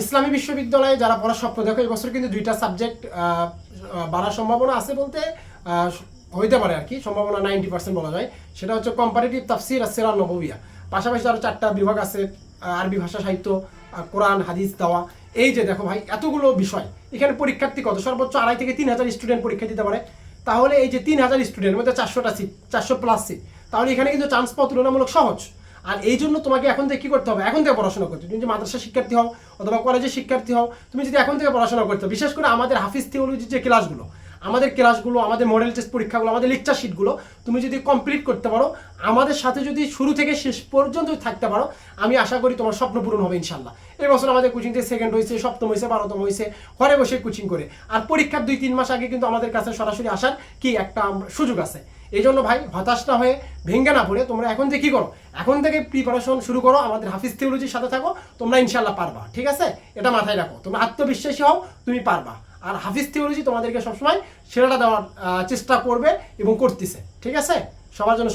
ইসলামী বিশ্ববিদ্যালয়ে যারা পড়ার স্বপ্ন, দেখো এই বছর কিন্তু দুইটা সাবজেক্ট বাড়ার সম্ভাবনা আছে বলতে হইতে পারে আর কি, সম্ভাবনা নাইনটি পার্সেন্ট বলা যায়। সেটা হচ্ছে কম্পারেটিভ তাফসির আর সেরা নববিয়া। পাশাপাশি আরও চারটা বিভাগ আছে আরবি ভাষা, সাহিত্য কোরআন, হাদিস, দাওয়া। এই যে দেখো ভাই, এতগুলো বিষয়, এখানে পরীক্ষার্থী কত? সর্বোচ্চ আড়াই থেকে তিন হাজার স্টুডেন্ট পরীক্ষা দিতে পারে। তাহলে এই যে তিন হাজার স্টুডেন্টের মধ্যে চারশোটা সিট চারশো প্লাস সিট তাহলে এখানে কিন্তু চান্স পাওয়া তুলনামূলক সহজ। আর এই জন্য তোমাকে এখন থেকে কি করতে হবে? এখন থেকে পড়াশোনা করতে তুমি যদি মাদ্রাসা শিক্ষার্থী হও অথবা কলেজের শিক্ষার্থী হও, তুমি যদি এখন থেকে পড়াশোনা করতে বিশেষ করে আমাদের হাফিজ থিওলজির যে ক্লাসগুলো আমাদের ক্লাসগুলো আমাদের মডেল টেস্ট পরীক্ষাগুলো, আমাদের লেকচার শিটগুলো তুমি যদি কমপ্লিট করতে পারো, আমাদের সাথে যদি শুরু থেকে শেষ পর্যন্ত থাকতে পারো, আমি আশা করি তোমার স্বপ্ন পূরণ হবে ইনশাল্লাহ এই বছর আমাদের কোচিং থেকে সেকেন্ড হয়েছে সপ্তম হয়েছে বারোতম হয়েছে ঘরে বসে কোচিং করে। আর পরীক্ষার দুই, তিন মাস আগে কিন্তু আমাদের কাছে সরাসরি আসার কি একটা সুযোগ আছে। এই জন্য ভাই হতাশ না হয়ে ভেঙ্গে না পড়ে, তোমরা এখন থেকে কী করো? এখন থেকে প্রিপারেশন শুরু করো, আমাদের হাফিজ থিওলজির সাথে থাকো, তোমরা ইনশাল্লাহ পারবা, ঠিক আছে? এটা মাথায় রাখো, তোমরা আত্মবিশ্বাসী হও, তুমি পারবা। আর হাফিজ থিওলজি তোমাদেরকে সবসময় সেরাটা দেওয়ার চেষ্টা করবে এবং করতেছে, ঠিক আছে? সবার জন্য